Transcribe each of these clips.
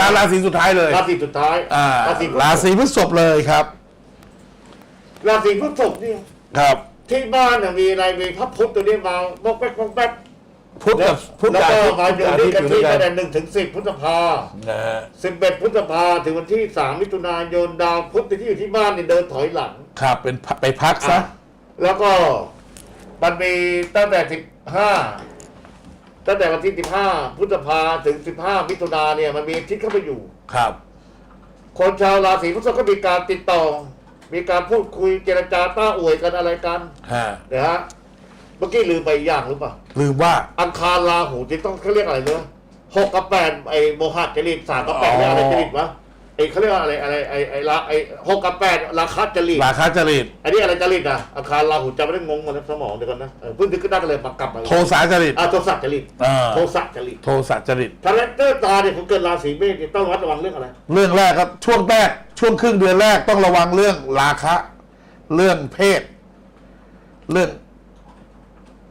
มาราศีสุดท้ายเลยราศีสุดท้ายอ่าราศีพฤษราศีพฤษภเลยครับ ราศีพฤษภเนี่ยครับ ที่บ้านน่ะมีอะไรมีพระพุทธตัวนี้มาบกแป๊กบกแป๊กพุทธกับพุทธแล้วกับก็อาทิตย์มาอยู่พุทธด้วยอาทิตย์อยู่ด้วยกันกันที่ตั้งแต่หนึ่งถึงสิบพฤษภานะฮะสิบเอ็ดพฤษภาถึงวันที่สามมิถุนายนดาวพุธที่อยู่ที่บ้านเนี่ยเดินถอยหลัง ครับเป็นพักไปพักซะอะแล้วก็มันมีตั้งแต่สิบห้า ตั้งแต่วันที่สิบห้าพฤษภาถึงสิบห้ามิถุนาเนี่ยมันมีอาทิศเข้าไปอยู่ ครับ คนชาวราศีพฤษภก็มีการติดต่อ มีการพูดคุยเจรจาต้าอวยกันอะไรกันฮะนะฮะเมื่อกี้ลืมไปอีกอย่างหรือเปล่าลืมว่า อังคารราหูจะต้องเขาเรียกอะไรเนอะหกกับแปดไอ้โมหะจริตสามกับแปดเรียกอะไรจริตวะ ไอ้เขาเรียกว่าอะไรอะไรไอ้ไอ้ละไอ้หกกับแปดราคาจริตราคาจริต อันนี้อะไรจริตอะอังคารราหูจำไม่ได้งงกันนะสมองเดี๋ยวกันนะเออเพิ่งนึกขึ้นได้ก็เลยมากลับมาโทสาจริตอ่าโทสะจริตอ่าโทสะจริตโทสะจริตคาแรคเตอร์ตาเนี่ยผมเกิดราศีเมษเนี่ยต้องระมัดระวังเรื่องอะไร เรื่องแรกครับช่วงแรกช่วงครึ่งเดือนแรกต้องระวังเรื่องราคะเรื่องเพศ เรื่อง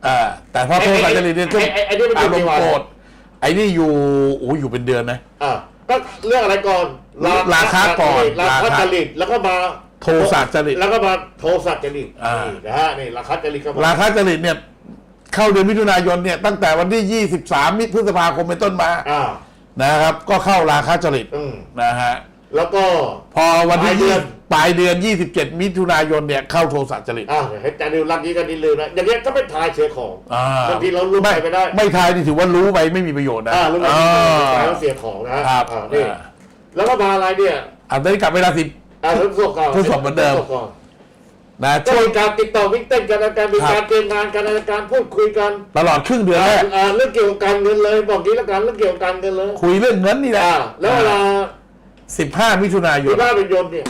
อ่าแต่พอโทสะจริตเนี่ยไอ้ไอ้ไอ้นี่มันอยู่อารมกี่ณ์วัน โกรธไอ้นี่อยู่โอ้อยู่เป็นเดือนนะ อ่าก็เรื่องอะไรก่อน ราคะก่อนราราคะคะจริตแล้วก็มาโทสะจริตแล้วก็มาโทสะจริตอ่านี่นะฮะนี่ราคะจริตก็มาราคาจริตเนี่ยเข้าเดือนมิถุนายนเนี่ยตั้งแต่วันที่ 23 มิพฤษภาคมเป็นต้นมาอ่านะครับ ก็เข้าราคาจริตอืมนะฮะแล้วก็ พอวันที่ปลายเดือน ปลายเดือน 27 มิถุนายนเนี่ยเข้าโทสะจริตอ่าให้จานิวรักนี้กันดีลืมนะอย่างเงี้ยถ้าไม่ทายเสียของอ่าบางทีเรารู้ไปไม่ได้ไม่ทายนี่ถือว่ารู้ไปไม่มีประโยชน์นะอ่ารู้ไปอ่าทายแล้วเสียของนะครับอ่านี่ อ่า แล้วก็มาอะไรเนี่ยอันนี้กลับไปราศีอ่าทดสอบก่อนทดสอบเหมือนเดิมทดสบก่อนนะก็ช่วง มีการติดต่อวิ่งเต้นกันการมีครับ การเตรียมงานกันการพูดคุยกันตลอดครึ่งเดือนแรกอ่าเรื่องเกี่ยวกับการเงินเลย บอกงี้แล้วกันเรื่องเกี่ยวกับการเงินเลยคุยเรื่องเงินนี่แหละอ่าแล้วเวลา15มิถุนายน ที่บ้านเป็นโยมเนี่ย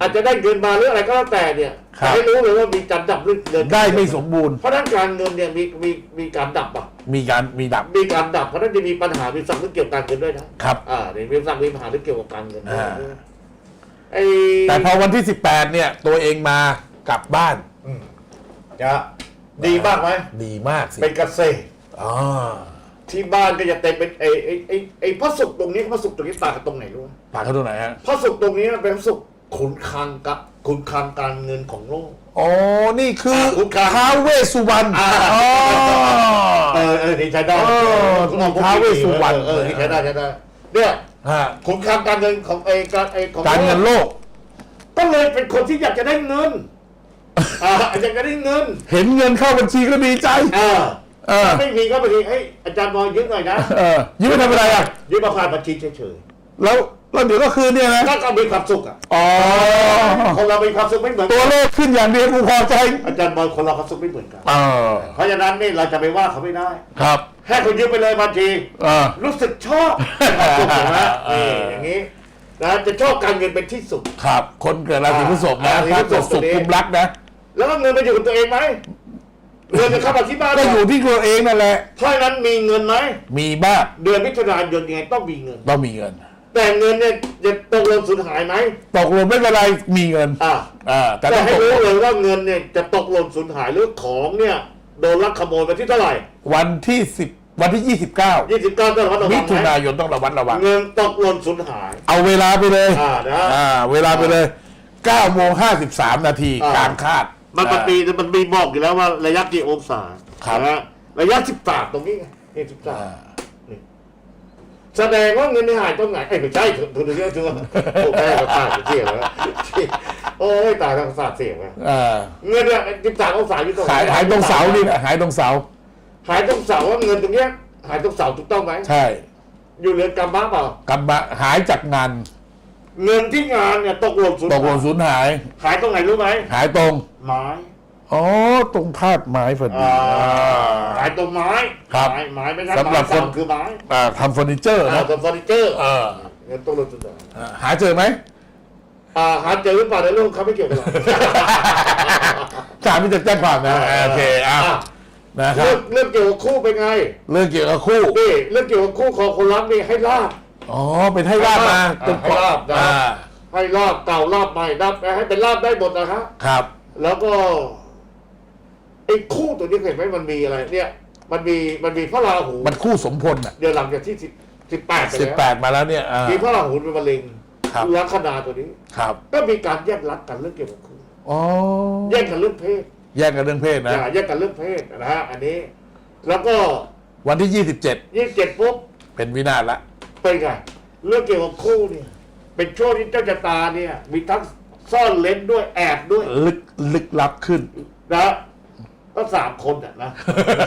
อาจจะได้เงินมาหรืออะไรก็แล้วแต่เนี่ย ครับ ให้รู้เลยว่ามีการดับเรื่องเงินได้ไม่สมบูรณ์ เพราะฉะนั้นการเงินเนี่ยมีมีมีการดับอะมีการมีดับ มีการดับ เพราะฉะนั้นจะมีปัญหามีสั่งเรื่องเกี่ยวกับการเงินด้วยนะครับ อ่าเนี่ยมีสั่งมีปัญหาเรื่องเกี่ยวกับการเงินด้วยอ่า ไอ้แต่พอวันที่ 18 เนี่ย ตัวเองมากลับบ้านอืมจะดีมากไหมดีมากสิเป็นเกษตร อ๋อที่บ้านก็จะเต็มเป็นไอ้ไอ้ไอ้ไอ้พระศุกร์ตรงนี้พระศุกร์ตรงนี้ต่างกันตรงไหนรู้ไหมปากเขาตรงไหนฮะพระศุกร์ตรงนี้เป็นพระศุกร์ ขุนคลังกับขุนคลังการเงินของโลก อ๋อ นี่คืออ่าคุณครับท้าวเวสสุวรรณอ่าอ๋อ เออเออนี่ใช้ได้เออคุณมองท้าวเวสสุวรรณ เออนี่ใช้ได้ใช้ได้เนี่ยฮะขุนคลังการเงินของไอ้การไอ้ของการเงินโลก ก็เลยเป็นคนที่อยากจะได้เงินอ่าอยากจะได้เงินเห็นเงินเข้าบัญชีก็ดีใจอ่าเออ ถ้าไม่มีก็บางทีเฮ้ยอาจารย์บอยยืมหน่อยนะเออยืมไปทำอะไรอะยืมมาผ่านบัญชีเฉยแล้ว แล้วเดี๋ยวก็คืนเนี่ยนะๆก็ก็มีความสุขอะอ๋อคนเรามีความสุขไม่เหมือนตัวเลขขึ้นอย่างเดียวกูพอใจอาจารย์บอยคนเราความสุขไม่เหมือนกัน เออเพราะฉะนั้นนี่เราจะไปว่าเขาไม่ได้ครับให้เขายืมไปเลยบัญชีเออรู้สึกชอบถูกไหมเอนี่ออย่างนี้นะจะชอบการเงินเป็นที่สุด ครับ คนเกิดราศีพฤษภนะอ่าถ้าเกิดพฤษภสุขตัวนี้คุมรักนะ แล้วก็เงินไปอยู่กับตัวเองไหมเงินจะเข้ามาที่บ้านก็อยู่ที่ตัวเองนั่นแหละ เพราะฉะนั้นมีเงินไหมมีบ้างเดือนมิถุนายนยังไงต้องมีเงิน ต้องมีเงิน แต่เงินเนี่ยจะตกลงสูญหายไหมตกลงไม่เป็นไรมีเงินอ่าอ่าแต่แต่ต้องให้ตกรู้เลยว่าเงินเนี่ยจะตกหล่นสูญหายหรือของเนี่ยโดนลักขโมยไปที่เท่าไหร่วันที่สิบวันที่ยี่สิบเก้ายี่สิบเก้าต้องระมัดระวัมิงถุไหมนายนต้องระวัดระวัง เงินตกหล่นสูญหาย เอาเวลาไปเลยอ่านะอ่าเวลาไปเลย9โมง53นาทีอ่า กลางคาด มันมันอ่ามีมันมีบอกอยู่แล้วว่าระยะกี่องศาครับ นะฮะระยะสิบสามตรงนี้ไงนี่สิบสามอ่า แสดงว่าเงินในหายตรงไหนเอ้ยไม่ใช่ถูกถูกเรื่องถูกโอ้แม่ก็ตายเสียแล้วโอ้ยตายทางศาสตร์เสียแล้วอ่าเงินเนี่ยสิบสามองศาอยู่ตรงไหนหายหายตรงเสานี่แหละหายตรงเสา หายตรงเสาว่าเงินตรงเนี้ย หายตรงเสาถูกต้องไหมใช่ อยู่เรือนกำบ้าเปล่ากำบะหายจากงานเงินที่งานเนี่ยตกหล่นสูญตกลงสูญหาย หายตรงไหนรู้ไหมหายตรงไม้ อ๋อตรงธาตุไม้พอดีอ่าอ่าหายตรงไม้ครับ ไม้ไม้ไม่ใช่สำหรับไม้เสาคนคือไม้อ่าทำเฟอร์นิเจอร์อ่านะตัวเฟอร์นิเจอร์เออเงินตกหล่นสูญหายอ่าหาเจอไหมอ่าหาเจอหรือเปล่าในเรื่องเขาไม่เกี่ยวกันหรอกสามที่จะแจ้งความนะโอเคอะอะนะครัเรื่บองเรื่องเกี่ยวกับคู่เป็นไงเรื่องเกี่ยวกับคู่นี่เรื่องเกี่ยวกับคู่ของคนรักนี่ให้ลาบ อ๋อเป็นให้ลาบมาอ่าให้ลาบนะ อ่าให้ลาบเก่าลาบใหม่ลาบให้เป็นลาบได้หมดนะฮะครับ แล้วก็ ไอ้คู่ตัวนี้เห็นไหมมันมีอะไร เนี่ย มันมีมันมีพระราหูมันคู่สมพลอะเดี๋ยวหลังจากที่สิสิบแปดไปสิบแล้วแปดมาแล้วเนี่ยอ่ามีพระราหูเป็นมะเร็งครับ ลัคนาตัวนี้ ครับก็มีการแยกรักกันเรื่องเกี่ยวกับคู่อ๋อแยกกันเรื่องเพศแยกกันเรื่องเพศนะ อย่าแยกกันเรื่องเพศนะฮะอันนี้ แล้วก็วันที่ยี่สิบเจ็ดยี่สิบเจ็ดปุ๊บเป็นวินาศละเป็นไงเรื่องเกี่ยวกับคู่เนี่ย เป็นช่วงที่เจ้าชะตาเนี่ย มีทั้งซ่อนเลนด้วยแอบด้วยลึกลึกลับขึ้นนะ ก็สามคนอะนะ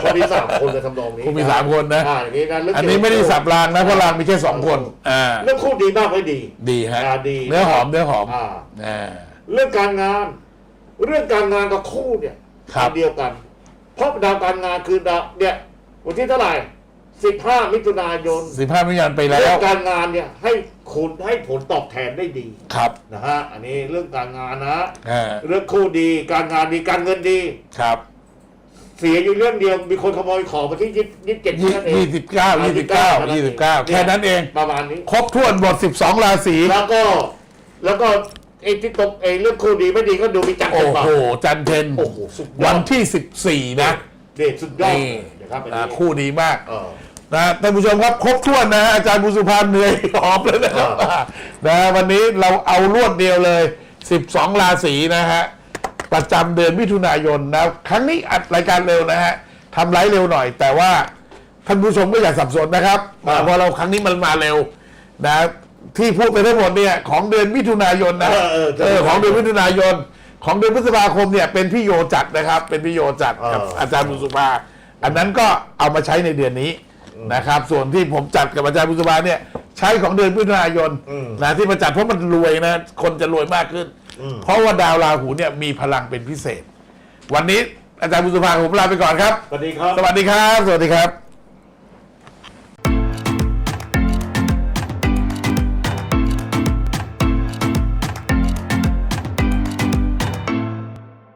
คนนี้สามคนเลยทำนองนี้คงมีสามคนนะอ่าอย่างนี้นะเรื่องอันเกี่ยวนี้กับไม่ได้สับรางนะเพราะรางมีแค่สองคนอ่าเรื่องคู่ดีมากไม่ดี ดีฮะอ่าดี เนื้อหอมเนื้อหอมอ่า อ่า เรื่องการงาน เรื่องการงานกับคู่เนี่ยครับ อันเดียวกัน เพราะดาวการงานคือดาวเนี่ยวันที่เท่าไหร่สิบห้ามิถุนายนสิบห้ามิถุนายนไปแล้เรื่อวงการงานเนี่ยให้คุณให้ผลตอบแทนได้ดีครับนะฮะอันนี้เรื่องการงานนะ อ่าเรื่องคู่ดีการงานดีการเงินดี ครับ เสียอยู่เรื่องเดียวมีคนขโมยของมาที่ยี่สิบเจ็ดยี่นั่นเองยี่สิบเก้ายี่สิบเก้ายี่สิบเก้าแค่นั้นเอง ประมาณนี้ ครบถ้วนหมดสิบสองราศี แล้วก็ แล้วก็ไอ้ที่ตกไอ้เรื่องคู่ดีไม่ดีก็ดูมีจักรโอ้เป็นโหบ่าจันเพ็ญโอ้โหสุดยอดวันที่สิบสี่นะเด็ดสุดยอดนี่นะครับอันอ่านี้คู่ดีมาก เออ นะท่านผู้ชมครับครบถ้วนนะอาจารย์บุสุพานเหนื่อยหอบเลยนะครับอ่า นะวันนี้เราเอารวดเดียวเลย 12 ราศีนะฮะ ประจำเดือนมิถุนายนนะครั้งนี้อัดรายการเร็วนะฮะทำไลฟ์เร็วหน่อย แต่ว่าท่านผู้ชมก็อย่าสับสนนะครับเพราะเราครั้งนี้มันมาเร็วนะที่พูดไปทั้งหมดเนี่ยของเดือนมิถุนายนนะเออเออเออของเดือนมิถุนายน ของเดือนพฤษภาคมเนี่ยเป็นพี่โยจัดนะครับ เป็นพี่โยจัดกับเออออาจารย์บุสุภาอันนั้นก็เอามาใช้ในเดือนนี้นะครับ ส่วนที่ผมจัดกับอาจารย์บุษบาเนี่ยใช้ของเดือนมิถุนายนอืมนะที่มาจัดเพราะมันรวยนะ คนจะรวยมากขึ้นอืม เพราะว่าดาวราหูเนี่ยมีพลังเป็นพิเศษ วันนี้อาจารย์บุษบาผมลาไปก่อนครับ สวัสดีครับ สวัสดีครับ สวัสดีครับ